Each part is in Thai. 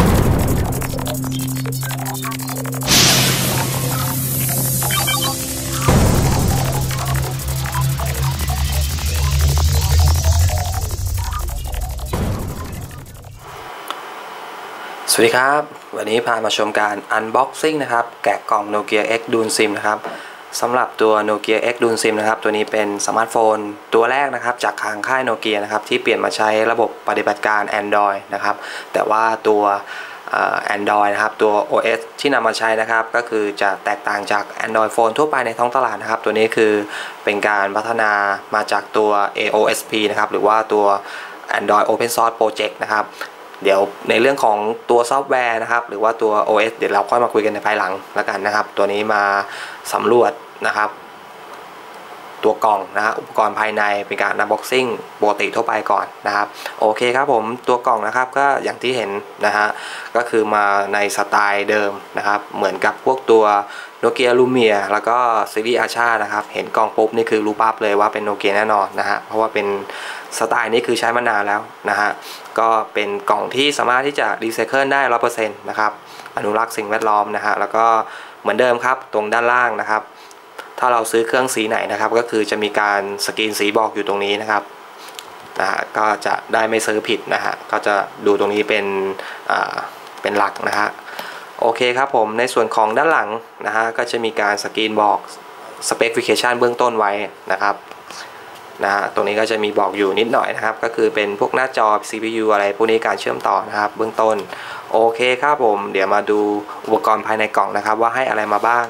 สวัสดีครับ วันนี้พามาชมการ Unboxing นะครับ แกะกล่อง Nokia X Dune SIM นะครับ สำหรับตัว Nokia X Dune SIM นะครับ ตัวนี้เป็นสมาร์ทโฟนตัวแรกนะครับ จากทางค่ายโนเกียนะครับ ที่เปลี่ยนมาใช้ระบบปฏิบัติการ Android นะครับ แต่ว่าตัวแอนดรอยนะครับ ตัว OS ที่นำมาใช้นะครับ ก็คือจะแตกต่างจาก Android Phone ทั่วไปในท้องตลาดนะครับ ตัวนี้คือเป็นการพัฒนามาจากตัว AOSP นะครับ หรือว่าตัว Android Open Source Project นะครับ เดี๋ยวในเรื่องของตัวซอฟต์แวร์นะครับ หรือว่าตัว OS เดี๋ยวเราค่อยมาคุยกันในภายหลังแล้วกันนะครับ ตัวนี้มาสำรวจนะครับ ตัวกล่องนะฮะอุปกรณ์ภายในเป็นการ unboxing ปกติทั่วไปก่อนนะครับ โอเคครับผมตัวกล่องนะครับก็อย่างที่เห็นนะฮะก็คือมาในสไตล์เดิมนะครับ เหมือนกับพวกตัวโนเกียลูเมียแล้วก็ซีรีส์อาชานะครับ เห็นกล่องปุ๊บนี่คือรู้ปั๊บเลยว่าเป็นโนเกียแน่นอนนะฮะเพราะว่าเป็นสไตล์นี้คือใช้มานานแล้วนะฮะ ก็เป็นกล่องที่สามารถที่จะรีไซเคิลได้ร้อเปอร์เซ็นต์นะครับ อนุรักษ์สิ่งแวดล้อมนะฮะ แล้วก็เหมือนเดิมครับ ตรงด้านล่างนะครับ ถ้าเราซื้อเครื่องสีไหนนะครับ ก็คือจะมีการสกรีนสีบอกอยู่ตรงนี้นะครับนะฮะก็จะได้ไม่ซื้อผิดนะฮะ ก็จะดูตรงนี้เป็นเป็นหลักนะฮะ โอเคครับผม ในส่วนของด้านหลังนะฮะ ก็จะมีการสกรีนบอกสเปคฟิเคชันเบื้องต้นไว้นะครับ นะฮะตรงนี้ก็จะมีบอกอยู่นิดหน่อยนะครับ ก็คือเป็นพวกหน้าจอ CPU อะไรพวกนี้การเชื่อมต่อนะครับ เบื้องต้น โอเคครับผม เดี๋ยวมาดูอุปกรณ์ภายในกล่องนะครับ ว่าให้อะไรมาบ้าง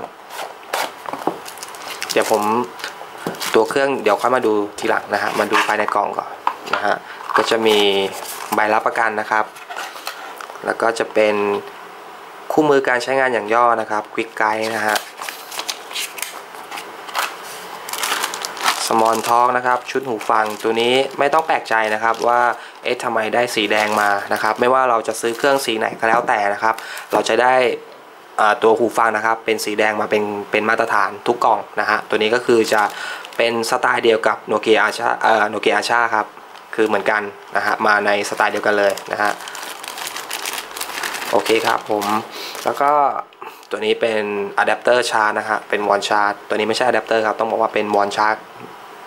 เดี๋ยวผมตัวเครื่องเดี๋ยวค่อยมาดูทีหลังนะฮะมาดูภายในกล่องก่อนนะฮะก็จะมีใบรับประกันนะครับ แล้วก็จะเป็นคู่มือการใช้งานอย่างย่อนะครับ Quick Guide นะฮะ สมอนทอกนะครับ ชุดหูฟังตัวนี้ไม่ต้องแปลกใจนะครับว่าเอ๊ะทำไมได้สีแดงมานะครับ ไม่ว่าเราจะซื้อเครื่องสีไหนก็แล้วแต่นะครับ เราจะได้ตัวหูฟังนะครับ เป็นสีแดงมาเป็นเป็นมาตรฐานทุกกล่องนะฮะตัวนี้ก็คือจะเป็นสไตล์เดียวกับโนเกียอาชาเอ่อโนเกียอาชาครับคือเหมือนกันนะฮะมาในสไตล์เดียวกันเลยนะฮะโอเคครับผมแล้วก็ตัวนี้เป็นอะแดปเตอร์ชาร์จนะฮะเป็นวอนชาร์จตัวนี้ไม่ใช่อะแดปเตอร์ครับ ต้องบอกว่าเป็นวอนชาร์จ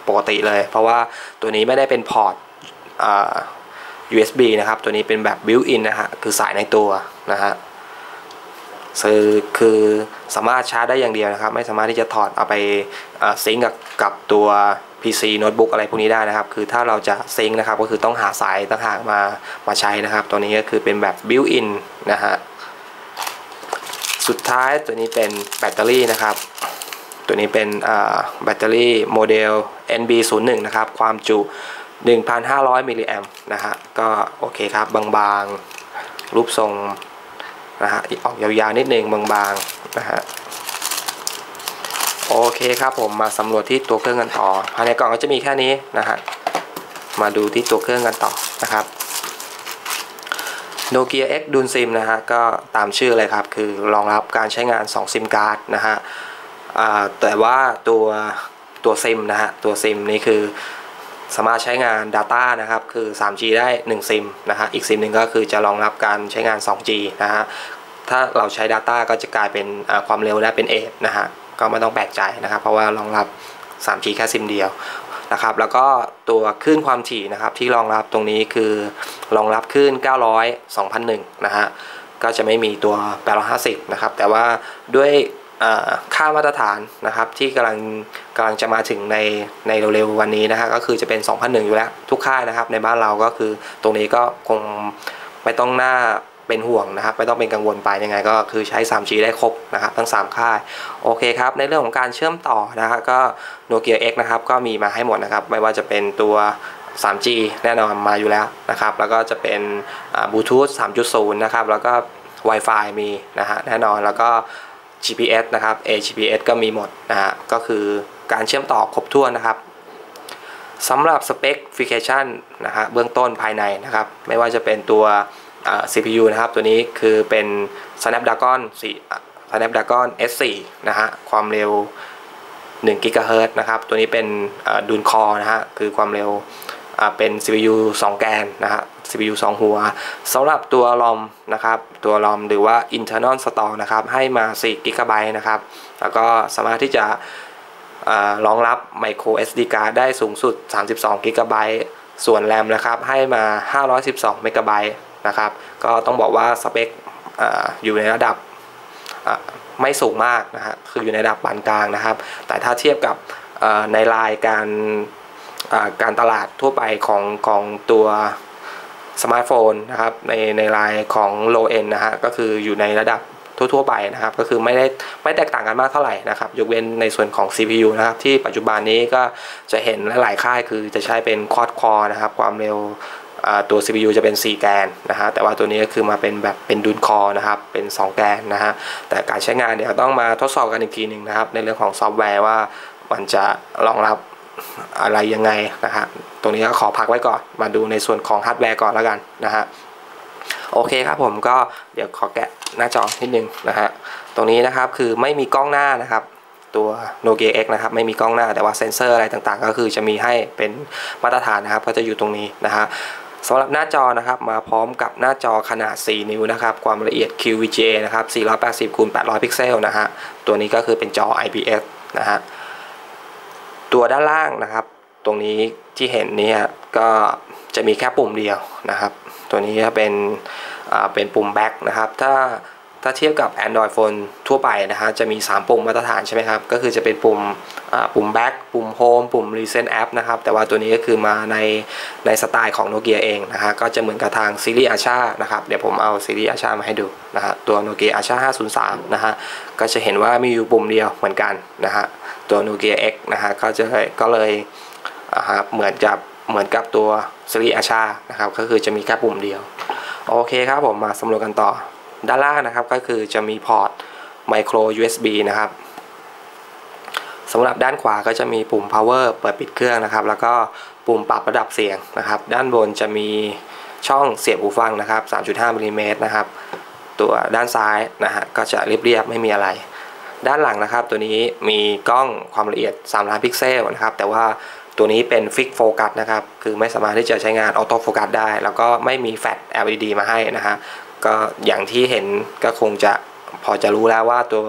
ปกติเลย เพราะว่าตัวนี้ไม่ได้เป็นพอร์ต USB นะครับ ตัวนี้เป็นแบบ built in นะฮะ คือสายในตัวนะฮะคือคือสามารถชาร์จได้อย่างเดียวนะครับ ไม่สามารถที่จะถอดเอาไปซิงกับกับตัว PC โน้ตบุ๊กอะไรพวกนี้ได้นะครับ คือถ้าเราจะซิงนะครับ ก็คือต้องหาสายต่างหากมามาใช้นะครับ ตัวนี้ก็คือเป็นแบบ built in นะฮะ สุดท้ายตัวนี้เป็นแบตเตอรี่นะครับ ตัวนี้เป็นแบตเตอรี่โมเดล NB01 นะครับ ความจุ 1,500 มิลลิแอมนะฮะ ก็โอเคครับ บางๆ รูปทรงนะฮะ ออกยาวๆ นิดนึงบางๆ นะฮะ โอเคครับผมมาสำรวจที่ตัวเครื่องกันต่อ ภายในกล่องก็จะมีแค่นี้นะฮะ มาดูที่ตัวเครื่องกันต่อนะครับโนเกีย X ดูนซิมนะฮะก็ตามชื่อเลยครับ คือรองรับการใช้งาน 2 ซิมการ์ดนะฮะ แต่ว่าตัวตัวซิมนะฮะตัวซิมนี่คือสามารถใช้งาน Data นะครับคือ 3G ได้ 1 ซิมนะฮะอีกซิมหนึ่งก็คือจะรองรับการใช้งาน 2G นะฮะถ้าเราใช้ Data ก็จะกลายเป็นความเร็วได้เป็น8นะฮะก็ไม่ต้องแปลกใจนะครับ เพราะว่ารองรับ 3G แค่ซิมเดียวนะครับแล้วก็ตัวคลื่นความถี่นะครับที่รองรับตรงนี้คือรองรับคลื่น 900 2001 นะฮะก็จะไม่มีตัว 850 นะครับแต่ว่าด้วย ค่ามาตรฐานนะครับที่กำลังกำลังจะมาถึงในในเร็วๆวันนี้นะฮะก็คือจะเป็น 2001 อยู่แล้ว ทุกค่ายนะครับในบ้านเราก็คือตรงนี้ก็คงไม่ต้องหน้าเป็นห่วงนะครับไม่ต้องเป็นกังวลไปยังไง ก็คือใช้ 3G ได้ครบนะครับทั้ง 3 ค่ายโอเคครับในเรื่องของการเชื่อมต่อนะฮะก็ Nokia X นะครับก็มีมาให้หมดนะครับไม่ว่าจะเป็นตัว 3G แน่นอนมาอยู่แล้วนะครับแล้วก็จะเป็นบลูทูธ3.0 นะครับแล้วก็ Wi-Fi มีนะฮะแน่นอนแล้วก็ GPS นะครับ AGPS ก็มีหมดนะฮะก็คือการเชื่อมต่อครบถ้วนนะครับสำหรับ Specification นะฮะเบื้องต้นภายในนะครับ ไม่ว่าจะเป็นตัว CPU นะครับ ตัวนี้คือเป็น Snapdragon 4 Snapdragon S4 นะฮะความเร็ว1 GHz นะครับ ตัวนี้เป็นดูนคอนะฮะคือความเร็วเป็น CPU 2 แกนนะฮะ CPU 2 หัวสำหรับตัว ROM นะครับ ตัว ROM หรือว่า internal store นะครับ ให้มา4 GB นะครับ แล้วก็สามารถที่จะรองรับ micro SD card ได้สูงสุด 32 GB ส่วน RAM นะครับ ให้มา 512 MB นะครับ ก็ต้องบอกว่าสเปคออยู่ในระดับไม่สูงมากนะฮะ คืออยู่ในระดับปานกลางนะครับ แต่ถ้าเทียบกับในรายการการตลาดทั่วไปของของตัว สมาร์ทโฟนนะครับในในรายของ low end นะฮะก็คืออยู่ในระดับทั่วๆไปนะครับก็คือไม่ได้ไม่แตกต่างกันมากเท่าไหร่นะครับยกเว้นในส่วนของ CPU นะครับที่ปัจจุบันนี้ก็จะเห็นหลายค่ายคือจะใช้เป็น quad core นะครับความเร็วตัว CPU จะเป็น 4 แกนนะฮะแต่ว่าตัวนี้ก็คือมาเป็นแบบเป็นดุลคอนะครับเป็น 2 แกนนะฮะแต่การใช้งานเดี๋ยวต้องมาทดสอบกันอีกทีหนึ่งนะครับในเรื่องของซอฟต์แวร์ว่ามันจะรองรับ อะไรยังไงนะฮะตรงนี้ก็ขอพักไว้ก่อน มาดูในส่วนของฮาร์ดแวร์ก่อนแล้วกันนะฮะโอเคครับผมก็เดี๋ยวขอแกะหน้าจอนิดนึงนะฮะตรงนี้นะครับคือไม่มีกล้องหน้านะครับตัว Nokia X นะครับไม่มีกล้องหน้าแต่ว่าเซ็นเซอร์อะไรต่างๆ ก็คือจะมีให้เป็นมาตรฐานนะครับ ก็จะอยู่ตรงนี้นะฮะสำหรับหน้าจอนะครับมาพร้อมกับหน้าจอขนาด 4 นิ้วนะครับ ความละเอียด QVGA นะครับ480คูณ800 พิกเซลนะฮะตัวนี้ก็คือเป็นจอ IPS นะฮะ ตัวด้านล่างนะครับ ตรงนี้ที่เห็นนี่ก็จะมีแค่ปุ่มเดียวนะครับ ตัวนี้เป็นเป็นปุ่มแบ็กนะครับ ถ้าถ้าเทียบกับ Android Phone ทั่วไปนะฮะจะมี 3 ปุ่มมาตรฐานใช่ไหมครับ ก็คือจะเป็นปุ่มปุ่ม Back ปุ่ม Home ปุ่ม Recent App นะครับ แต่ว่าตัวนี้ก็คือมาในในสไตล์ของ Nokia เองนะฮะก็จะเหมือนกับทางซีรีส์อาชานะครับ เดี๋ยวผมเอาซีรีส์อาชามาให้ดูนะฮะตัว Nokia Asha 503 นะฮะก็จะเห็นว่ามีอยู่ปุ่มเดียวเหมือนกันนะฮะ ตัว Nokia X นะฮะก็จะก็เลยนะครับเหมือนกับเหมือนกับตัวซีรีส์อาชานะครับก็คือจะมีแค่ปุ่มเดียว โอเคครับผมมาสำรวจกันต่อ ด้านล่างนะครับก็คือจะมีพอร์ต micro USB นะครับสำหรับด้านขวาก็จะมีปุ่ม power เปิดปิดเครื่องนะครับ แล้วก็ปุ่มปรับระดับเสียงนะครับ ด้านบนจะมีช่องเสียบหูฟังนะครับ 3.5มิลิเมตรนะครับ ตัวด้านซ้ายนะฮะก็จะเรียบๆไม่มีอะไร ด้านหลังนะครับ ตัวนี้มีกล้องความละเอียด 3 ล้านพิกเซลนะครับ แต่ว่าตัวนี้เป็นฟิกโฟกัสนะครับ คือไม่สามารถที่จะใช้งานออโต้โฟกัสได้ แล้วก็ไม่มีแฟลช LED มาให้นะฮะ ก็อย่างที่เห็นก็คงจะพอจะรู้แล้วว่าตัว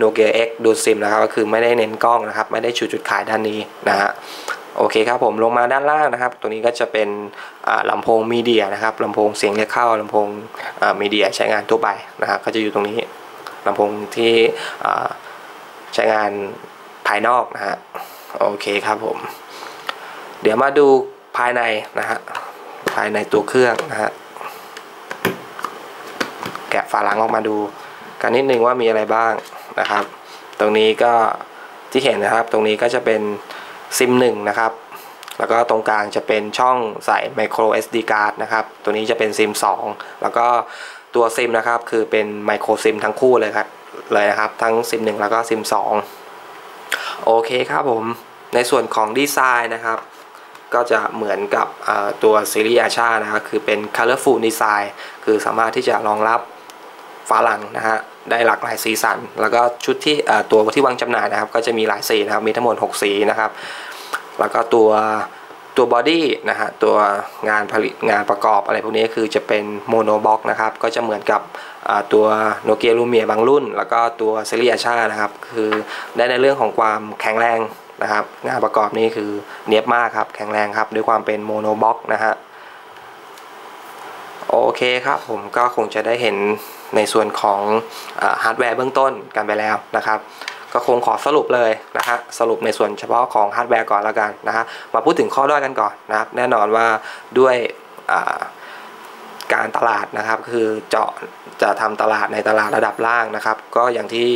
Nokia X ดูซิมนะครับก็คือไม่ได้เน้นกล้องนะครับ ไม่ได้ชูจุดขายด้านนี้นะฮะโอเคครับผมลงมาด้านล่างนะครับ ตัวนี้ก็จะเป็นลำโพงมีเดียนะครับลำโพงเสียงเรียกเข้าลำโพงมีเดียใช้งานทั่วไปนะครับก็จะอยู่ตรงนี้ ลำโพงที่ใช้งานภายนอกนะฮะโอเคครับผม เดี๋ยวมาดูภายในนะฮะภายในตัวเครื่องนะฮะแกะฝาหลังออกมาดู กันนิดนึงว่ามีอะไรบ้างนะครับ ตรงนี้ก็ที่เห็นนะครับ ตรงนี้ก็จะเป็นซิมหนึ่งนะครับแล้วก็ตรงกลางจะเป็นช่องใส่ micro SD card นะครับ ตัวนี้จะเป็นซิม2แล้วก็ ตัวซิมนะครับคือเป็นไมโครซิมทั้งคู่เลยครับเลยนะครับทั้งซิม1แล้วก็ซิม2โอเคครับผมในส่วนของดีไซน์นะครับ ก็จะเหมือนกับตัวซีรีส์อาชานะครับคือเป็น colorful design คือสามารถที่จะรองรับฝาหลังนะฮะได้หลากหลายสีสัน แล้วก็ชุดที่ตัวที่วางจำหน่ายนะครับ ก็จะมีหลายสีนะครับมีทั้งหมด 6 สีนะครับ แล้วก็ตัว ตัวบอดี้นะฮะตัวงานผลิตงานประกอบอะไรพวกนี้คือจะเป็นโมโนบ็อกนะครับ ก็จะเหมือนกับตัวโนเกียลูเมียบางรุ่น แล้วก็ตัวเซรีอาชานะครับ คือได้ในเรื่องของความแข็งแรงนะครับ งานประกอบนี้คือเนียบมากครับ แข็งแรงครับ ด้วยความเป็นโมโนบ็อกนะฮะโอเคครับผมก็คงจะได้เห็นในส่วนของฮาร์ดแวร์เบื้องต้นกันไปแล้วนะครับ ก็คงขอสรุปเลยนะฮะสรุปในส่วนเฉพาะของฮาร์ดแวร์ก่อนแล้วกันนะฮะมาพูดถึงข้อด้อยกันก่อนนะครับ แน่นอนว่าด้วยการตลาดนะครับ คือเจาะจะทำตลาดในตลาดระดับล่างนะครับ ก็อย่างที่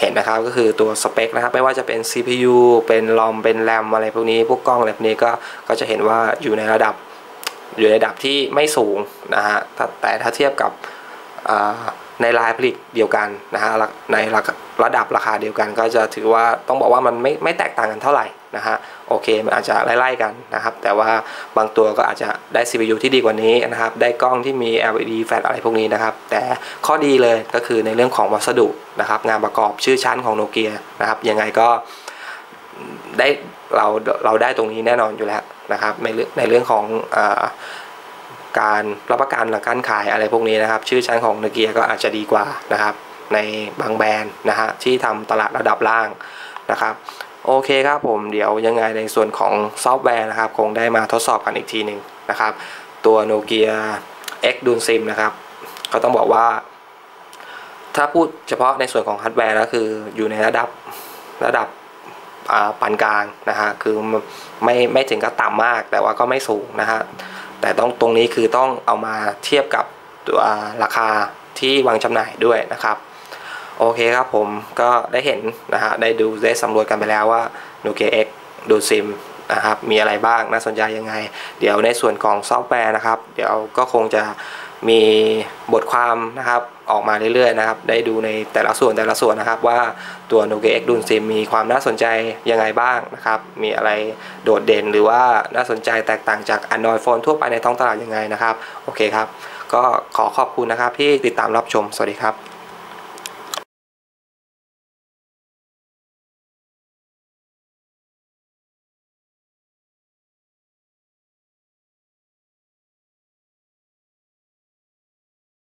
เห็นนะครับก็คือตัวสเปคนะครับ ไม่ว่าจะเป็น CPU เป็นลอมเป็นแรมอะไรพวกนี้พวกกล้องอะไรพวกนี้ก็ก็จะเห็นว่าอยู่ในระดับอยู่ในระดับที่ไม่สูงนะฮะแต่ถ้าเทียบกับในรายผลิตเดียวกันนะฮะใน ระดับราคาเดียวกัน ก็จะถือว่าต้องบอกว่ามันไม่ไม่แตกต่างกันเท่าไหร่นะฮะโอเคมันอาจจะไล่ๆกันนะครับ แต่ว่าบางตัวก็อาจจะได้ CPU ที่ดีกว่านี้นะครับ ได้กล้องที่มี LED แฟลชอะไรพวกนี้นะครับ แต่ข้อดีเลยก็คือในเรื่องของวัสดุนะครับ งานประกอบชื่อชั้นของโนเกียนะครับยังไงก็ได้เราเราได้ตรงนี้แน่นอนอยู่แล้วนะครับในในเรื่องของอการรับประกันหลังการขายอะไรพวกนี้นะครับ ชื่อชั้นของโนเกียก็อาจจะดีกว่านะครับ ในบางแบรนด์นะฮะที่ทำตลาดระดับล่างนะครับโอเคครับผมเดี๋ยวยังไงในส่วนของซอฟต์แวร์นะครับ คงได้มาทดสอบกันอีกทีหนึ่งนะครับ ตัวโนเกีย X d u n SIM นะครับก็ต้องบอกว่า ถ้าพูดเฉพาะในส่วนของฮาร์ดแวร์แล้วคืออยู่ในระดับระดับปานกลางนะฮะคือไม่ไม่ถึงกับต่ำมาก แต่ว่าก็ไม่สูงนะฮะแต่ต้องตรงนี้คือต้องเอามาเทียบกับตัวราคาที่วางจำหน่ายด้วยนะครับ โอเคครับผมก็ได้เห็นนะฮะได้ดูได้สำรวจกันไปแล้วว่า Nokia X ดูซิมนะครับมีอะไรบ้างน่าสนใจยังไง เดี๋ยวในส่วนของซอฟต์แวร์นะครับ เดี๋ยวก็คงจะมีบทความนะครับออกมาเรื่อยๆนะครับ ได้ดูในแต่ละส่วนแต่ละส่วนนะครับ ว่าตัว Nokia X ดูซิมมีความน่าสนใจยังไงบ้างนะครับ มีอะไรโดดเด่นหรือว่าน่าสนใจแตกต่างจาก Android Phone ทั่วไปในท้องตลาดยังไงนะครับ โอเคครับ ก็ขอขอบคุณนะครับที่ติดตามรับชมสวัสดีครับ